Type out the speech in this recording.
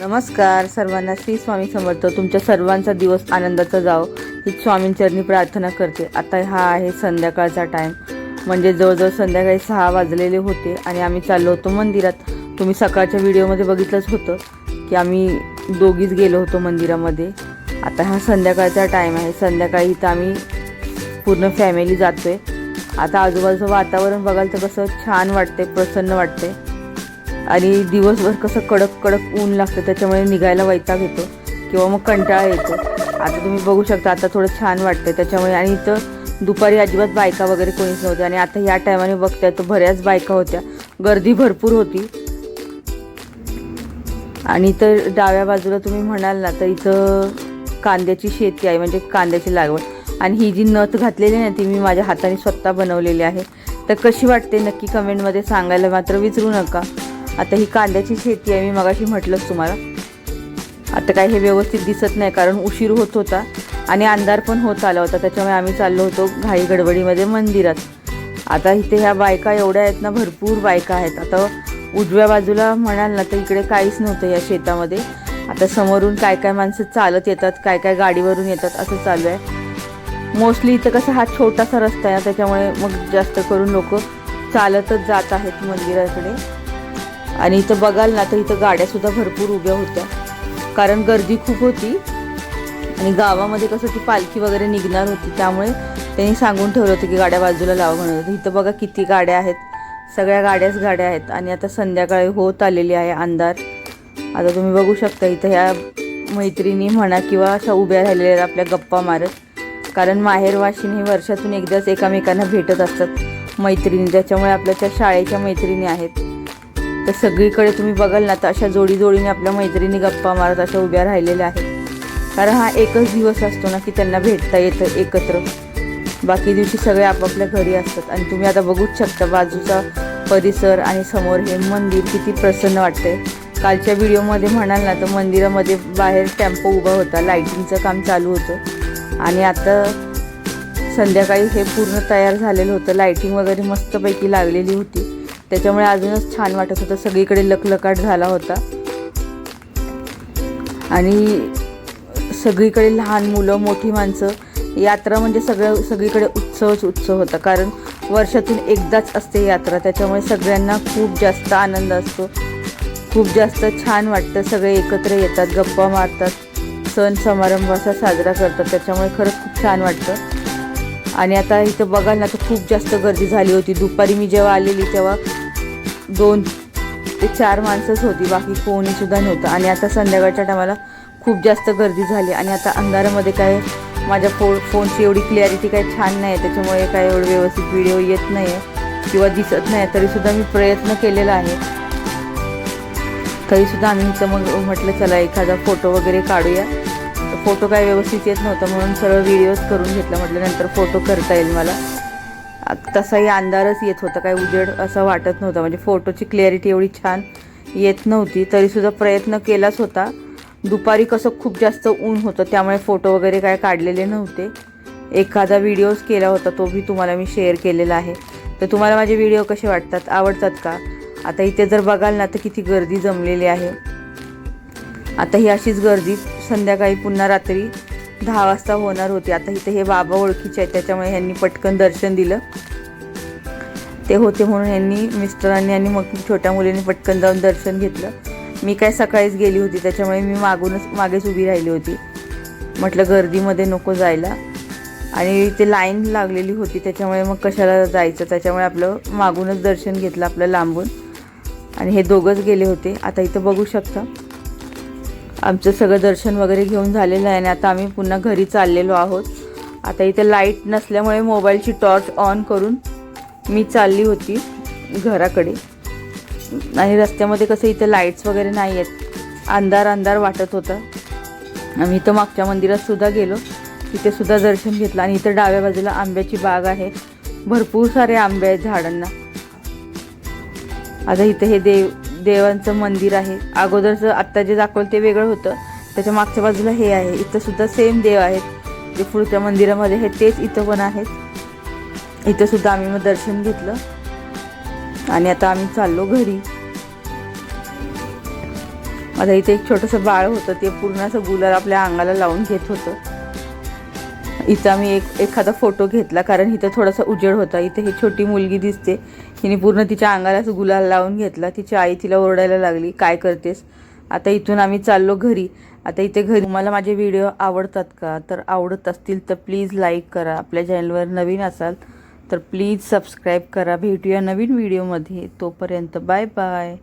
नमस्कार सर्वांना श्री स्वामी समर्थ. तुमच्या सर्वांचा दिवस आनंदाचा जावो. ही स्वामींचरणी प्रार्थना करते. आता हा आहे संध्याकाळचा टाईम म्हणजे जवळजवळ संध्याकाळी सहा वाजलेले होते आणि आम्ही चाललो होतो मंदिरात. तुम्ही सकाळच्या व्हिडिओमध्ये बघितलंच होतं की आम्ही दोघीच गेलो होतो मंदिरामध्ये. आता हा संध्याकाळचा टाईम आहे. संध्याकाळी इथं आम्ही पूर्ण फॅमिली जातो आहे आता आजूबाजूचं वातावरण बघाल तर कसं छान वाटते प्रसन्न वाटते आणि दिवसभर कसं कडक कडक ऊन लागतं त्याच्यामुळे निघायला वैताग येतो किंवा मग कंटाळा येतो. आता तुम्ही बघू शकता आता थोडं छान वाटतं त्याच्यामुळे. आणि इथं दुपारी अजिबात बायका वगैरे कोणीच नव्हत्या. आणि आता ह्या टायमाने बघताय तर बऱ्याच बायका होत्या. गर्दी भरपूर होती. आणि तर डाव्या बाजूला तुम्ही म्हणाल ना तर इथं कांद्याची शेती आहे म्हणजे कांद्याची लागवड. आणि ही जी नथ घातलेली आहे ना ती मी माझ्या हाताने स्वतः बनवलेली आहे. तर कशी वाटते नक्की कमेंटमध्ये सांगायला मात्र विसरू नका. आता ही कांद्याची शेती आहे मी मगाशी म्हटलंच तुम्हाला. आता काय हे व्यवस्थित दिसत नाही कारण उशीर होत होता आणि अंधार पण होत आला होता त्याच्यामुळे आम्ही चाललो होतो घाई गडबडीमध्ये मंदिरात. आता इथे ह्या बायका एवढ्या आहेत ना भरपूर बायका आहेत. आता उजव्या बाजूला म्हणाल ना तर इकडे काहीच नव्हतं या शेतामध्ये. आता समोरून काय काय माणसं चालत येतात काय काय गाडीवरून येतात असं चालू आहे. मोस्टली इथं कसं हा छोटासा रस्ता आहे त्याच्यामुळे मग जास्त करून लोक चालतच जात आहेत मंदिराकडे. आणि इथं बघाल ना तर इथं गाड्यासुद्धा भरपूर उभ्या होत्या. कारण गर्दी खूप होती. आणि गावामध्ये कसं ती पालखी वगैरे निघणार होती त्यामुळे त्यांनी सांगून ठेवलं होतं की गाड्या बाजूला लावा म्हणून. होतं इथं बघा किती गाड्या आहेत. सगळ्या गाड्याच गाड्या आहेत. आणि आता संध्याकाळी होत आलेली आहे अंधार. आता तुम्ही बघू शकता इथं ह्या मैत्रिणी म्हणा किंवा अशा उभ्या राहिलेल्या आहेत आपल्या गप्पा मारत. कारण माहेरवाशीन हे वर्षातून एकदाच एकामेकांना भेटत असतात मैत्रिणी. ज्याच्यामुळे आपल्या त्या शाळेच्या मैत्रिणी आहेत. तर सगळीकडे तुम्ही बघाल ना तर अशा जोडी जोडीने आपल्या मैत्रिणी गप्पा मारत अशा उभ्या राहिलेल्या आहेत. कारण हा एकच दिवस असतो ना की त्यांना भेटता येतं एकत्र. बाकी दिवशी सगळे आपापल्या घरी असतात. आणि तुम्ही आता बघूच शकता बाजूचा परिसर आणि समोर हे मंदिर किती प्रसन्न वाटतंय. कालच्या व्हिडिओमध्ये म्हणाल ना तर मंदिरामध्ये बाहेर टेम्पो उभा होता. लाईटिंगचं काम चालू होतं. आणि आता संध्याकाळी हे पूर्ण तयार झालेलं होतं. लाईटिंग वगैरे मस्तपैकी लागलेली होती. त्याच्यामुळे अजूनच छान वाटत होतं. सगळीकडे लखलकाट झाला होता. आणि सगळीकडे लहान मुलं मोठी माणसं यात्रा म्हणजे सगळं सगळीकडे उत्सवच उत्सव होता. कारण वर्षातून एकदाच असते यात्रा. त्याच्यामुळे सगळ्यांना खूप जास्त आनंद असतो. खूप जास्त छान वाटतं. सगळे एकत्र येतात गप्पा मारतात. सण समारंभ असा साजरा करतात. त्याच्यामुळे खरंच खूप छान वाटतं. आणि आता इथं बघाल ना तर खूप जास्त गर्दी झाली होती. दुपारी मी जेव्हा आलेली तेव्हा दोन ते चार माणसंच होती. बाकी कोणीसुद्धा नव्हतं. आणि आता संध्याकाळच्या टायमाला खूप जास्त गर्दी झाली. आणि आता अंधारामध्ये काय माझ्या फो फोनची एवढी क्लॅरिटी काही छान नाही आहे त्याच्यामुळे काय एवढं व्यवस्थित व्हिडिओ येत नाही आहे किंवा दिसत नाही तरीसुद्धा मी प्रयत्न केलेला आहे. तरीसुद्धा आम्ही इथं मग म्हटलं चला एखादा फोटो वगैरे काढूया. फोटो काय व्यवस्थित येत नव्हता म्हणून सरळ व्हिडिओज करून घेतला म्हटलं नंतर फोटो करता येईल मला. तसाही अंधारच येत होता काय उजेड असं वाटत नव्हता. म्हणजे फोटोची क्लिअरिटी एवढी छान येत नव्हती. तरीसुद्धा प्रयत्न केलाच होता. दुपारी कसं खूप जास्त ऊन होतं त्यामुळे फोटो वगैरे काय काढलेले नव्हते. एखादा व्हिडिओज केला होता तो भी तुम्हाला मी शेअर केलेला आहे. तर तुम्हाला माझे व्हिडिओ कसे वाटतात? आवडतात का? आता इथे जर बघाल ना तर किती गर्दी जमलेली आहे. आता ही अशीच गर्दी. संध्याकाळी पुन्हा रात्री दहा वाजता होणार होती. आता इथे हे बाबा ओळखीचे आहेत त्याच्यामुळे ह्यांनी पटकन दर्शन दिलं. ते होते म्हणून यांनी मिस्टरांनी आणि मग छोट्या मुलींनी पटकन जाऊन दर्शन घेतलं. मी काय सकाळीच गेली होती त्याच्यामुळे मी मागूनच मागेच उभी राहिली होती. म्हटलं गर्दीमध्ये नको जायला. आणि ते लाईन लागलेली होती त्याच्यामुळे मग कशाला जायचं? त्याच्यामुळे आपलं मागूनच दर्शन घेतलं आपलं लांबून. आणि हे दोघंच गेले होते. आता इथं बघू शकता. आमचं सगळं दर्शन वगैरे घेऊन झालेलं आहे आणि आता आम्ही पुन्हा घरी चाललेलो आहोत. आता इथं लाइट नसल्यामुळे मोबाईलची टॉर्च ऑन करून मी चालली होती घराकडे. आणि रस्त्यामध्ये कसं इथं लाईट्स वगैरे नाही आहेत. अंधार अंधार वाटत होता. आम्ही इथं मागच्या मंदिरातसुद्धा गेलो. तिथेसुद्धा दर्शन घेतलं आणि इथं डाव्या बाजूला आंब्याची बाग आहे. भरपूर सारे आंबे आहेत झाडांना. आता इथं हे देव देवांचं मंदिर आहे. अगोदरचं आत्ता जे दाखवलं ते वेगळं होतं. त्याच्या मागच्या बाजूला हे आहे. इथं सुद्धा सेम देव आहेत. जे पुढच्या मंदिरामध्ये हे तेच इथं पण आहेत. इथं सुद्धा आम्ही मग दर्शन घेतलं. आणि आता आम्ही चाललो घरी. आता इथे एक छोटंसं बाळ होतं. ते पूर्ण असं गुलाल आपल्या अंगाला लावून घेत होतं. इथं आम्ही एक एखादा फोटो घेतला. कारण इथं थोडासा उजेड होता. इथे ही छोटी मुलगी दिसते. तिने पूर्ण तिच्या अंगाला गुलाल लावून घेतला. तिची आई तिला ओरडायला लागली काय करतेस? आता इथून आम्ही चाललो घरी. आता इथे घरी. तुम्हाला माझे व्हिडिओ आवडतात का? तर आवडत असतील तर प्लीज लाईक करा. आपल्या चॅनलवर नवीन असाल तर प्लीज सबस्क्राईब करा. भेटूया नवीन व्हिडिओमध्ये. तोपर्यंत बाय बाय.